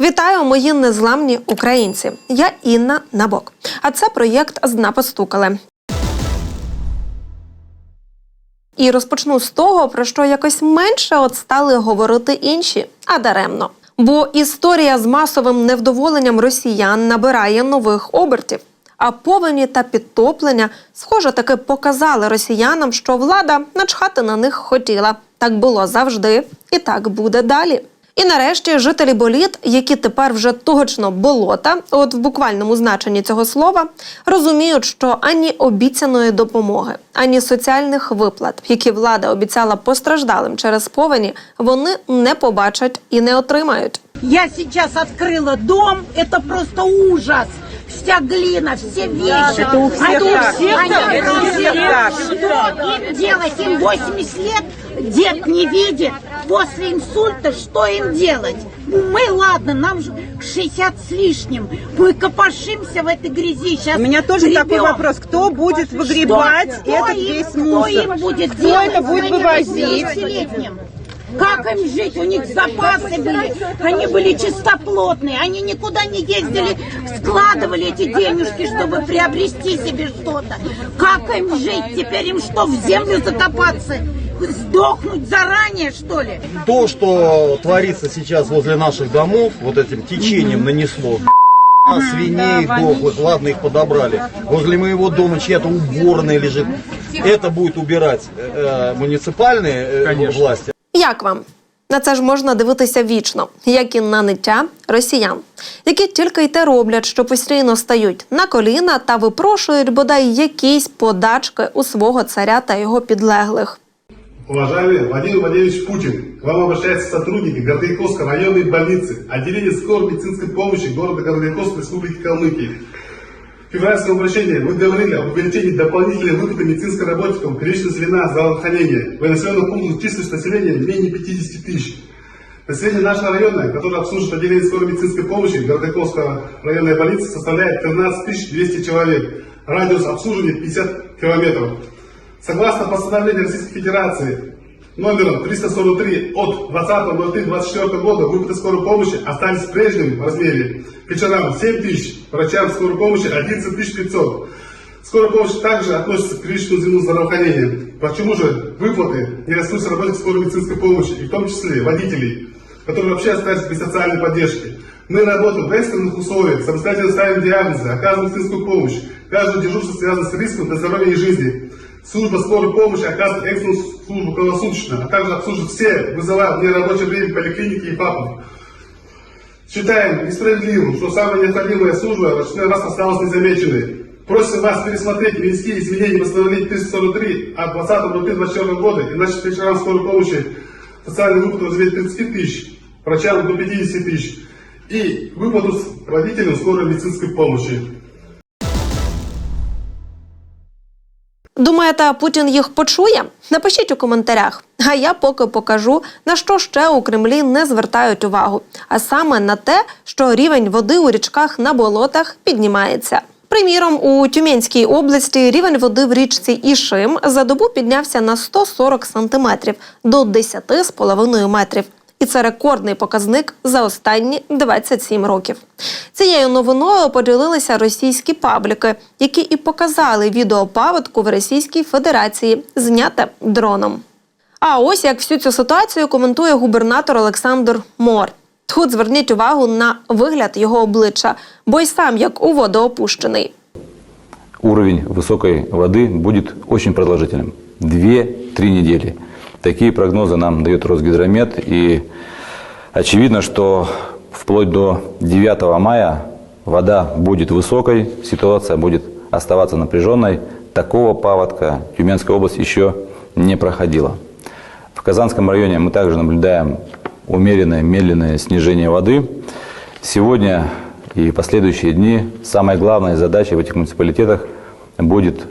Вітаю, мої незламні українці. Я Інна Набок. А це проєкт «Зна постукали. І розпочну з того, про що якось менше от стали говорити інші, а даремно. Бо історія з масовим невдоволенням росіян набирає нових обертів. А повені та підтоплення, схоже, таки показали росіянам, що влада начхати на них хотіла. Так було завжди, і так буде далі. І нарешті жителі боліт, які тепер вже точно болота, от в буквальному значенні цього слова, розуміють, що ані обіцяної допомоги, ані соціальних виплат, які влада обіцяла постраждалим через повені, вони не побачать і не отримають. Я сейчас открыла дом, это просто ужас. Вся глина, все вещи. Это у всех Они- так. они Это у всех так. Что им делать? Им 80 лет, дед не видит. После инсульта что им делать? Мы, ладно, нам же 60 с лишним. Мы копошимся в этой грязи. Сейчас У меня тоже такой гребем. вопрос. Кто будет выгребать Что? этот Кто им- весь Кто мусор? им будет Кто делать? это будет вывозить? 80-летним? Как им жить? У них запасы были. Они были чистоплотные. Они никуда не ездили, складывали эти денежки, чтобы приобрести себе что-то. Как им жить? Теперь им что, в землю закопаться? Сдохнуть заранее, что ли? То, что творится сейчас возле наших домов, вот этим течением нанесло. А свиней дохлых, ладно, их подобрали. Возле моего дома чья-то уборная лежит. Это будет убирать э, муниципальные э, власти. Як вам? На це ж можна дивитися вічно, як і на ниття росіян, які тільки й те роблять, що постійно стають на коліна та випрошують бодай якісь подачки у свого царя та його підлеглих. Уважаемый Владимир Владимирович Путин, к вам обращаются сотрудники Городояковской районной больницы, отделения скорой медицинской помощи города Городояковской Республики Калмыкия. Февральском обращении вы говорили об увеличении дополнительной выплаты медицинским работникам первичного звена здравоохранения в населенных пунктах численность населения менее 50 тысяч. Население нашего района, которое обслуживает отделение скорой медицинской помощи Городояковского районной больницы, составляет 13 200 человек. Радиус обслуживания 50 километров. Согласно постановлению Российской Федерации номером 343 от 20.03.24 года выплаты скорой помощи остались в прежнем размере. Ветеранам 7 тысяч, врачам скорой помощи 11 тысяч 500. Скорая помощь также относится к первичному звену здравоохранения. Почему же выплаты не растут работников скорой медицинской помощи, и в том числе водителей, которые вообще остались без социальной поддержки? Мы работаем в экстренных условиях, самостоятельно ставим диагнозы, оказываем медицинскую помощь. Каждое дежурство связано с риском для здоровья и жизни. Служба скорой помощи оказывает экстренную службу круглосуточно, а также обслуживает все вызова в нерабочее время поликлиники и ФАПов. Считаем несправедливым, что самая необходимая служба в очередной раз осталась незамеченной. Просим вас пересмотреть внести изменения в постановление 343 от 20.03.24 года, иначе ветеранам скорой помощи социальный выплату в размере 30 тысяч, врачам до 50 тысяч и выплату с водителям скорой медицинской помощи. Думаєте, Путін їх почує? Напишіть у коментарях. А я поки покажу, на що ще у Кремлі не звертають увагу, а саме на те, що рівень води у річках на болотах піднімається. Приміром, у Тюменській області рівень води в річці Ішим за добу піднявся на 140 сантиметрів до 10,5 метрів І це рекордний показник за останні 27 років. Цією новиною поділилися російські пабліки, які і показали відео паводку в Російській Федерації, зняте дроном. А ось як всю цю ситуацію коментує губернатор Олександр Мор. Тут зверніть увагу на вигляд його обличчя, бо й сам як у воду опущений. уровень высокой воды будет очень продолжительным. Две-три недели. Такие прогнозы нам дает Росгидромет. И очевидно, что вплоть до 9 мая вода будет высокой, ситуация будет оставаться напряженной. Такого паводка Тюменская область еще не проходила. В Казанском районе мы также наблюдаем умеренное, медленное снижение воды. Сегодня и последующие дни самой главной задачей в этих муниципалитетах будет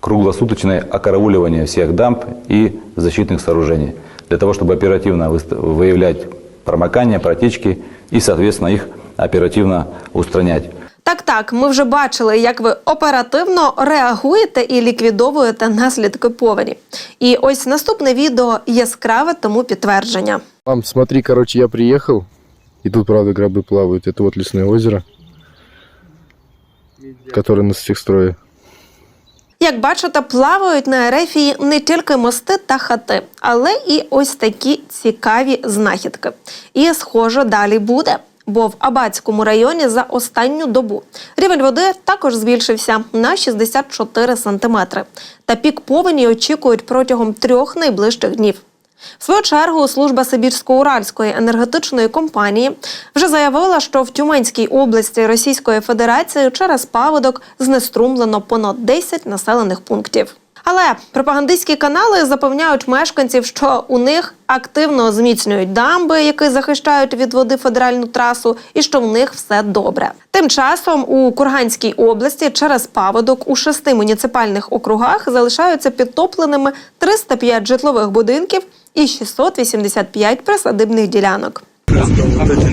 круглосуточное окарауливание всех дамб и защитных сооружений, для того, чтобы оперативно выст- выявлять промокания, протечки и, соответственно, их оперативно устранять. Так, так, ми вже бачили, як ви оперативно реагуєте і ліквідовуєте наслідки повені. І ось наступне відео яскраве тому підтвердження. Мам, смотри, короче, я приехал И тут, правда, гробы плавают. Это вот лесное озеро, которое на строя. Як бачите, плавають на Ерефії не тільки мости та хати, але і ось такі цікаві знахідки. І схоже, далі буде. Бо в Абацькому районі за останню добу рівень води також збільшився на 64 сантиметри. Та пік повені очікують протягом трьох найближчих днів. В свою чергу служба Сибірсько-Уральської енергетичної компанії вже заявила, що в Тюменській області Російської Федерації через паводок знеструмлено понад 10 населених пунктів. Але пропагандистські канали запевняють мешканців, що у них активно зміцнюють дамби, які захищають від води федеральну трасу, і що в них все добре. Тим часом у Курганській області через паводок у шести муніципальних округах залишаються підтопленими 305 житлових будинків і 685 присадибних ділянок.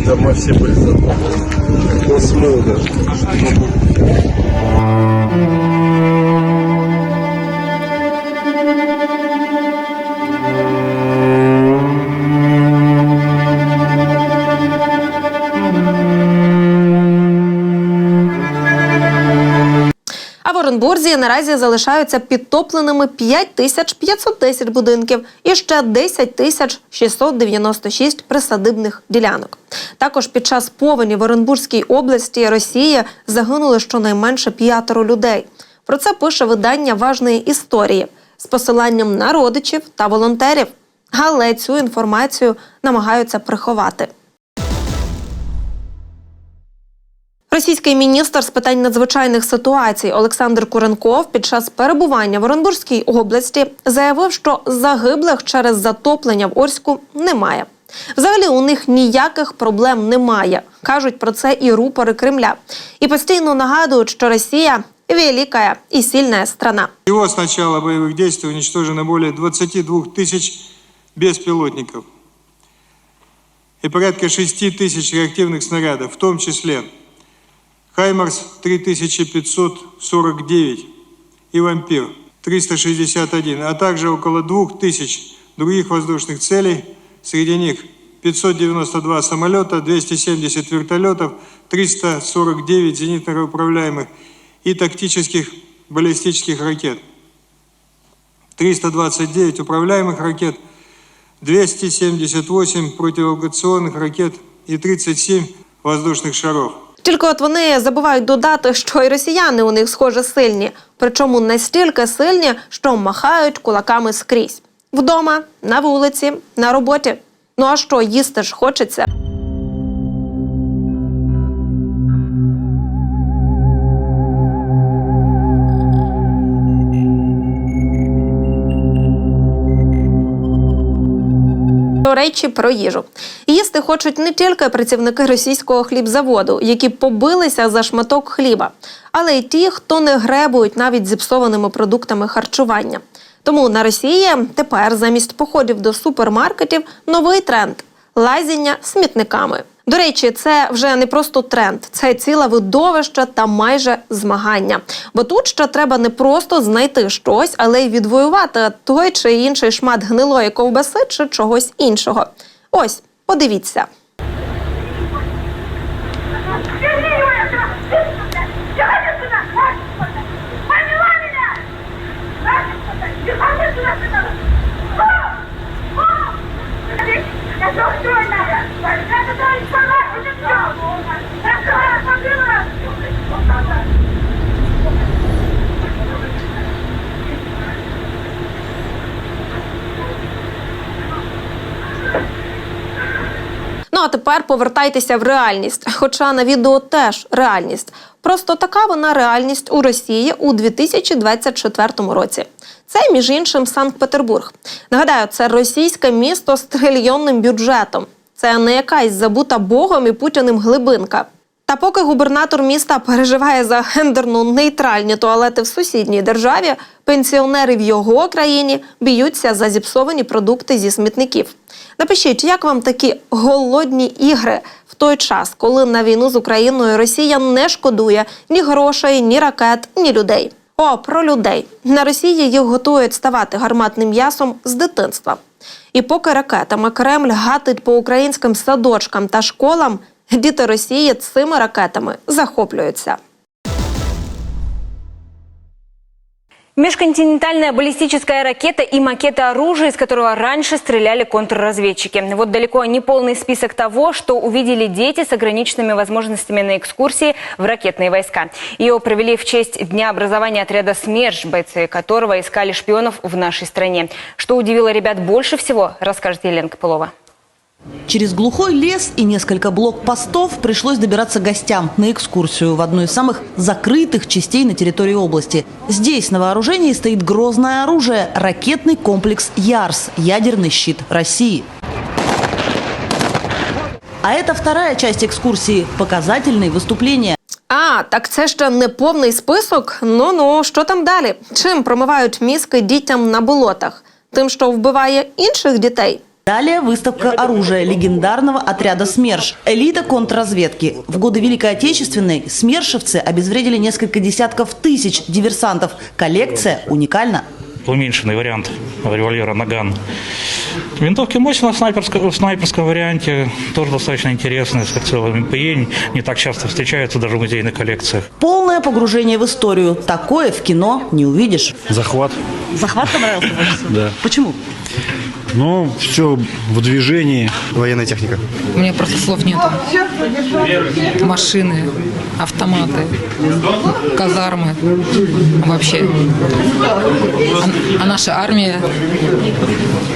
Дома всі были Оренбурзі наразі залишаються підтопленими 5510 будинків і ще 10 тисяч 696 присадибних ділянок. Також під час повені в Оренбурзькій області Росії загинули щонайменше п'ятеро людей. Про це пише видання важної історії з посиланням на родичів та волонтерів. Але цю інформацію намагаються приховати. Російський міністр з питань надзвичайних ситуацій Олександр Куренков під час перебування в Оренбурзькій області заявив, що загиблих через затоплення в Орську немає. Взагалі у них ніяких проблем немає. кажуть про це і рупори Кремля. І постійно нагадують, що Росія велика і сильна страна. Всего с начала боевых действий уничтожено более 22 тысяч беспилотников и порядка 6 тысяч реактивных снарядов, в том числе «Хаймарс» 3549 и «Вампир» 361, а также около 2000 других воздушных целей, среди них 592 самолета, 270 вертолетов, 349 зенитно-управляемых и тактических баллистических ракет, 329 управляемых ракет, 278 противоавиационных ракет и 37 воздушных шаров. Тільки от вони забувають додати, що і росіяни у них схоже сильні, причому настільки сильні, що махають кулаками скрізь вдома, на вулиці, на роботі. Ну а що їсти ж хочеться? Речі, про їжу. Їсти хочуть не тільки працівники російського хлібзаводу, які побилися за шматок хліба, але й ті, хто не гребують навіть зіпсованими продуктами харчування. Тому на Росії тепер замість походів до супермаркетів новий тренд лазіння смітниками. До речі, це вже не просто тренд, це ціле видовище та майже змагання. Бо тут ще треба не просто знайти щось, але й відвоювати той чи інший шмат гнилої ковбаси чи чогось іншого. Ось, подивіться. Ну а тепер повертайтеся в реальність. Хоча на відео теж реальність. Просто така вона реальність у Росії у 2024 році. Це між іншим Санкт-Петербург. Нагадаю, це російське місто з трильйонним бюджетом. Це не якась забута Богом і Путіним глибинка. Та поки губернатор міста переживає за гендерно нейтральні туалети в сусідній державі, пенсіонери в його країні б'ються за зіпсовані продукти зі смітників. Напишіть, як вам такі голодні ігри в той час, коли на війну з Україною Росія не шкодує ні грошей, ні ракет, ні людей. О, про людей на Росії їх готують ставати гарматним м'ясом з дитинства. І поки ракетами Кремль гатить по українським садочкам та школам, діти Росії цими ракетами захоплюються. Межконтинентальная баллистическая ракета и макеты оружия, из которого раньше стреляли контрразведчики. Вот далеко не полный список того, что увидели дети с ограниченными возможностями на экскурсии в ракетные войска. Ее провели в честь Дня образования отряда СМЕРШ, бойцы которого искали шпионов в нашей стране. Что удивило ребят больше всего, расскажет Елена Копылова. Через глухой лес и несколько блокпостов пришлось добираться гостям на экскурсию в одну из самых закрытых частей на территории области. Здесь на вооружении стоит грозное оружие – ракетный комплекс «Ярс» – ядерный щит России. А это вторая часть экскурсии – показательные выступления. А, так це ще не повний список. Ну ну, що там далі? Чим промивають мізки дітям на болотах? Тим, що вбиває інших дітей? Далее выставка оружия легендарного отряда СМЕРШ – элита контрразведки. В годы Великой Отечественной смершевцы обезвредили несколько десятков тысяч диверсантов. Коллекция уникальна. уменьшенный вариант револьвера «Наган». Винтовки мощно в снайперском, в снайперском варианте, тоже достаточно интересные, с прицелами МПЕ, не так часто встречаются даже в музейных коллекциях. Полное погружение в историю. Такое в кино не увидишь. Захват. Захват понравился больше всего? Да. Почему? Ну, все в движении. Военная техника. У меня просто слов нету. Машины, автоматы, казармы. Вообще. А, а наша армия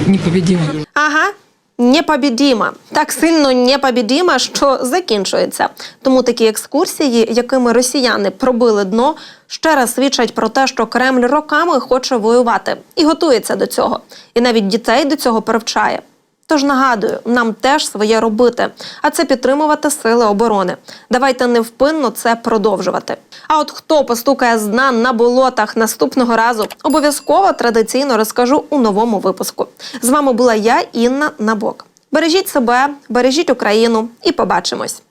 непобедима. Ага. Непобідіма. Так сильно непобідіма, що закінчується. Тому такі екскурсії, якими росіяни пробили дно, ще раз свідчать про те, що Кремль роками хоче воювати і готується до цього. І навіть дітей до цього привчає. Тож нагадую, нам теж своє робити, а це підтримувати сили оборони. Давайте невпинно це продовжувати. А от хто постукає з на болотах наступного разу, обов'язково традиційно розкажу у новому випуску. З вами була я, Інна Набок. Бережіть себе, бережіть Україну і побачимось.